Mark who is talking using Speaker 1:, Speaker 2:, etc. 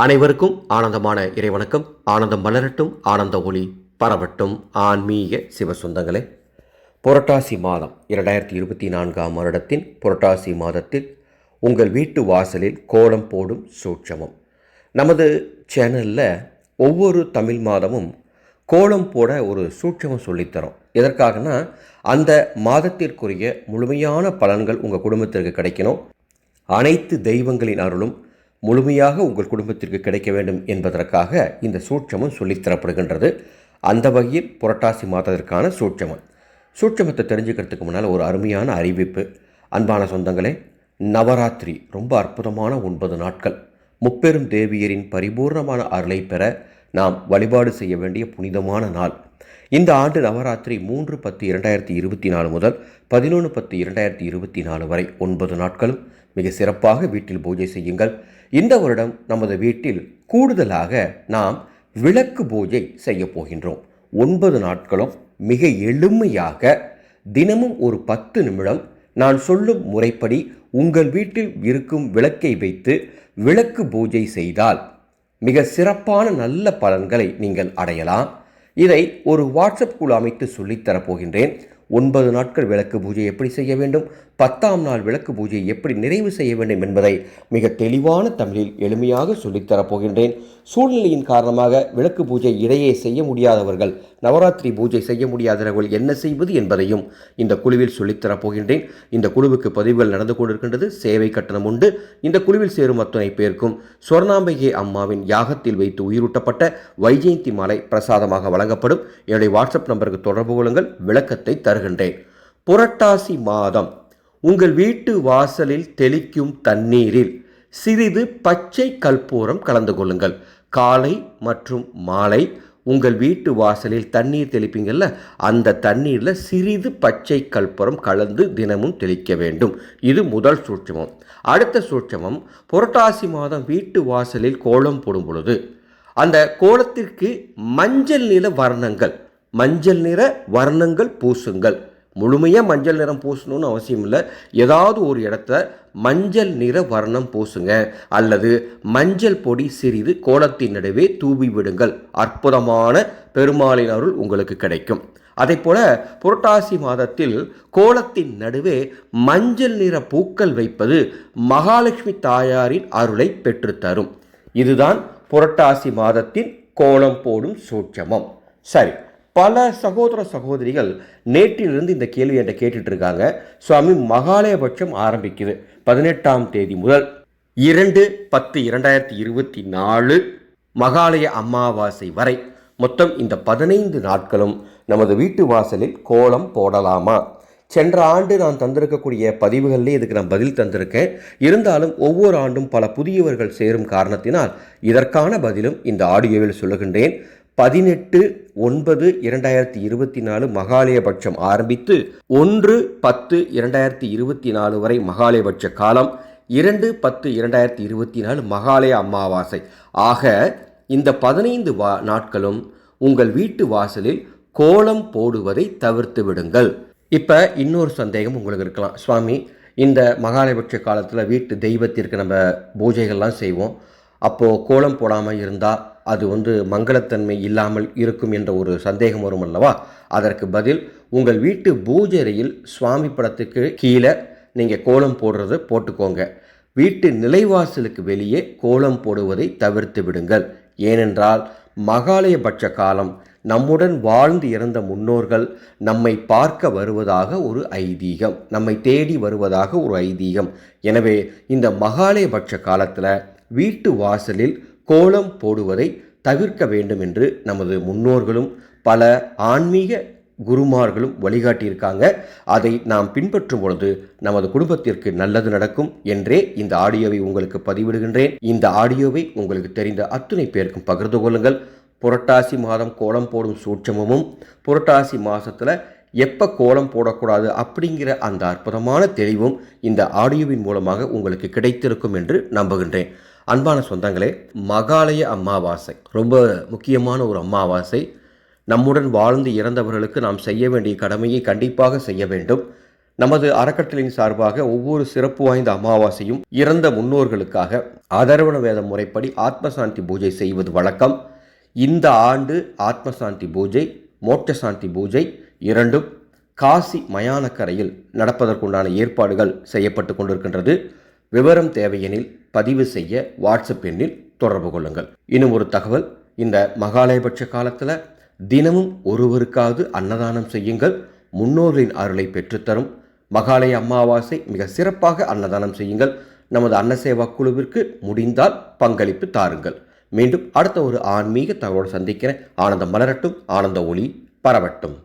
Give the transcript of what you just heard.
Speaker 1: அனைவருக்கும் ஆனந்தமான இறைவணக்கம். ஆனந்தம் மலரட்டும் ஆனந்த ஒளி பரவட்டும். ஆன்மீக சிவசுந்தங்களே புரட்டாசி மாதம் இரண்டாயிரத்தி இருபத்தி நான்காம் வருடத்தின் புரட்டாசி மாதத்தில் உங்கள் வீட்டு வாசலில் கோலம் போடும் சூட்சமம். நமது சேனலில் ஒவ்வொரு தமிழ் மாதமும் கோலம் போட ஒரு சூட்சமம் சொல்லித்தரோம். எதற்காகனா அந்த மாதத்திற்குரிய முழுமையான பலன்கள் உங்கள் குடும்பத்திற்கு கிடைக்கணும். அனைத்து தெய்வங்களின் அருளும் முழுமையாக உங்கள் குடும்பத்திற்கு கிடைக்க வேண்டும் என்பதற்காக இந்த சூட்சமம் சொல்லித்தரப்படுகின்றது அந்த வகையில் புரட்டாசி மாதத்திற்கான சூட்சமம். சூட்சமத்தை தெரிஞ்சுக்கிறதுக்கு முன்னால் ஒரு அருமையான அறிவிப்பு. அன்பான சொந்தங்களே நவராத்திரி ரொம்ப அற்புதமான ஒன்பது நாட்கள். முப்பெரும் தேவியரின் பரிபூர்ணமான அருளை பெற நாம் வழிபாடு செய்ய வேண்டிய புனிதமான நாள். இந்த ஆண்டு நவராத்திரி மூன்று பத்து இரண்டாயிரத்தி இருபத்தி நாலு முதல் பதினொன்று பத்து இரண்டாயிரத்தி இருபத்தி நாலு வரை ஒன்பது நாட்களும் மிக சிறப்பாக வீட்டில் பூஜை செய்யுங்கள். இந்த வருடம் நமது வீட்டில் கூடுதலாக நாம் விளக்கு பூஜை செய்ய போகின்றோம். ஒன்பது நாட்களும் மிக எளிமையாக தினமும் ஒரு பத்து நிமிடம் நான் சொல்லும் முறைப்படி உங்கள் வீட்டில் இருக்கும் விளக்கை வைத்து விளக்கு பூஜை செய்தால் மிக சிறப்பான நல்ல பலன்களை நீங்கள் அடையலாம். இதை ஒரு வாட்ஸ்அப் குழு அமைத்து சொல்லித்தரப் போகின்றேன் ஒன்பது நாட்கள் விளக்கு பூஜை எப்படி செய்ய வேண்டும்? பத்தாம் நாள் விளக்கு பூஜை எப்படி நிறைவு செய்ய வேண்டும் என்பதை மிக தெளிவான தமிழில் எளிமையாக சொல்லித்தரப்போகின்றேன் சூழ்நிலையின் காரணமாக விளக்கு பூஜை இடையே செய்ய முடியாதவர்கள் நவராத்திரி பூஜை செய்ய முடியாதவர்கள் என்ன செய்வது என்பதையும் இந்த குழுவில் சொல்லித்தரப் போகின்றேன். இந்த குழுவுக்கு பதிவுகள் நடந்து கொண்டிருக்கின்றது சேவை கட்டணம் உண்டு. இந்த குழுவில் சேரும் அத்தனை பேருக்கும் சொர்ணாம்பிகை அம்மாவின் யாகத்தில் வைத்து உயிரூட்டப்பட்ட வைஜெயந்தி மாலை பிரசாதமாக வழங்கப்படும். என்னுடைய வாட்ஸ்அப் நம்பருக்கு தொடர்பு கொள்ளுங்கள் விளக்கத்தை தருகின்றேன். புரட்டாசி மாதம் உங்கள் வீட்டு வாசலில் தெளிக்கும் தண்ணீரில் சிறிது பச்சை கற்பூரம் கலந்து கொள்ளுங்கள். காலை மற்றும் மாலை உங்கள் வீட்டு வாசலில் தண்ணீர் தெளிப்பீங்கள்ல அந்த தண்ணீரில் சிறிது பச்சை கற்பூரம் கலந்து தினமும் தெளிக்க வேண்டும். இது முதல் சூட்சமம். அடுத்த சூட்சமம் புரட்டாசி மாதம் வீட்டு வாசலில் கோலம் போடும் பொழுது அந்த கோலத்திற்கு மஞ்சள் நிற வர்ணங்கள் மஞ்சள் நிற வர்ணங்கள் பூசுங்கள். முழுமையாக மஞ்சள் நிறம் பூசணும்னு அவசியம் இல்லை. ஏதாவது ஒரு இடத்த மஞ்சள் நிற வர்ணம் பூசுங்க. அல்லது மஞ்சள் பொடி சிறிது கோலத்தின் நடுவே தூவி விடுங்கள். அற்புதமான பெருமாளின் அருள் உங்களுக்கு கிடைக்கும். அதே போல புரட்டாசி மாதத்தில் கோலத்தின் நடுவே மஞ்சள் நிற பூக்கள் வைப்பது மகாலட்சுமி தாயாரின் அருளை பெற்றுத்தரும். இதுதான் புரட்டாசி மாதத்தின் கோலம் போடும் சூட்சமம். சரி பல சகோதர சகோதரிகள் நேற்றிலிருந்து இந்த கேள்வி என்கிட்ட கேட்டுட்டு இருக்காங்க சுவாமி மகாலயபட்சம் ஆரம்பிக்குது பதினெட்டாம் தேதி முதல். இரண்டு பத்து இரண்டாயிரத்தி இருபத்தி நாலு மகாலய அமாவாசை வரை. மொத்தம் இந்த பதினைந்து நாட்களும் நமது வீட்டு வாசலில் கோலம் போடலாமா? சென்ற ஆண்டு நான் தந்திருக்கக்கூடிய பதிவுகளிலே இதுக்கு நான் பதில் தந்திருக்கேன். இருந்தாலும் ஒவ்வொரு ஆண்டும் பல புதியவர்கள் சேரும் காரணத்தினால் இதற்கான பதிலும் இந்த ஆடியோவில் சொல்லுகின்றேன். பதினெட்டு ஒன்பது இரண்டாயிரத்தி இருபத்தி நாலு மகாலயபட்சம் ஆரம்பித்து ஒன்று பத்து இரண்டாயிரத்தி இருபத்தி நாலு வரை மகாலயபட்ச காலம் இரண்டு பத்து இரண்டாயிரத்தி இருபத்தி நாலு மகாலய அமாவாசை. ஆக இந்த பதினைந்து வா நாட்களும் உங்கள் வீட்டு வாசலில் கோலம் போடுவதை தவிர்த்து விடுங்கள். இப்போ இன்னொரு சந்தேகம் உங்களுக்கு இருக்கலாம். சுவாமி இந்த மகாலயபட்ச காலத்தில் வீட்டு தெய்வத்திற்கு நம்ம பூஜைகள்லாம் செய்வோம். அப்போது கோலம் போடாமல் இருந்தால் அது வந்து மங்களத்தன்மை இல்லாமல் இருக்கும் என்ற ஒரு சந்தேகம் வரும் அல்லவா? அதற்கு பதில் உங்கள் வீட்டு பூஜரையில் சுவாமி படத்துக்கு கீழே நீங்கள் கோலம் போடுறது போட்டுக்கோங்க. வீட்டு நிலைவாசலுக்கு வெளியே கோலம் போடுவதை தவிர்த்து விடுங்கள். ஏனென்றால் மகாலயபட்ச காலம் நம்முடன் வாழ்ந்து இறந்த முன்னோர்கள் நம்மை பார்க்க வருவதாக ஒரு ஐதீகம் நம்மை தேடி வருவதாக ஒரு ஐதீகம். எனவே இந்த மகாலயபட்ச காலத்தில் வீட்டு வாசலில் கோலம் போடுவதை தவிர்க்க வேண்டும் என்று நமது முன்னோர்களும் பல ஆன்மீக குருமார்களும் வழிகாட்டியிருக்காங்க. அதை நாம் பின்பற்றும் பொழுது நமது குடும்பத்திற்கு நல்லது நடக்கும் என்றே இந்த ஆடியோவை உங்களுக்கு பதிவிடுகின்றேன். இந்த ஆடியோவை உங்களுக்கு தெரிந்த அத்துணை பேருக்கும் பகிர்ந்து கொள்ளுங்கள். புரட்டாசி மாதம் கோலம் போடும் சூட்சமும் புரட்டாசி மாதத்தில் எப்போ கோலம் போடக்கூடாது அப்படிங்கிற அந்த அற்புதமான தெளிவும் இந்த ஆடியோவின் மூலமாக உங்களுக்கு கிடைத்திருக்கும் என்று நம்புகின்றேன். அன்பான சொந்தங்களே மகாலய அமாவாசை ரொம்ப முக்கியமான ஒரு அமாவாசை. நம்முடன் வாழ்ந்து இறந்தவர்களுக்கு நாம் செய்ய வேண்டிய கடமையை கண்டிப்பாக செய்ய வேண்டும். நமது அறக்கட்டளையின் சார்பாக ஒவ்வொரு சிறப்பு வாய்ந்த அமாவாசையும் இறந்த முன்னோர்களுக்காக ஆதரவண வேத முறைப்படி ஆத்மசாந்தி பூஜை செய்வது வழக்கம். இந்த ஆண்டு ஆத்மசாந்தி பூஜை மோட்சசாந்தி பூஜை இரண்டும் காசி மயானக்கரையில் நடப்பதற்குண்டான ஏற்பாடுகள் செய்யப்பட்டு கொண்டிருக்கின்றது. விவரம் தேவையெனில் பதிவு செய்ய வாட்ஸ்அப் எண்ணில் தொடர்பு கொள்ளுங்கள். இன்னும் ஒரு தகவல் இந்த மகாலயபட்ச காலத்தில் தினமும் ஒருவருக்காவது அன்னதானம் செய்யுங்கள். முன்னோர்களின் அருளை பெற்றுத்தரும் மகாலய அமாவாசை மிக சிறப்பாக அன்னதானம் செய்யுங்கள். நமது அன்னசேவா குழுவிற்கு முடிந்தால் பங்களிப்பு தாருங்கள். மீண்டும் அடுத்த ஒரு ஆன்மீக தகவலோடு சந்திக்கிறேன். ஆனந்தம் மலரட்டும் ஆனந்த ஒளி பரவட்டும்.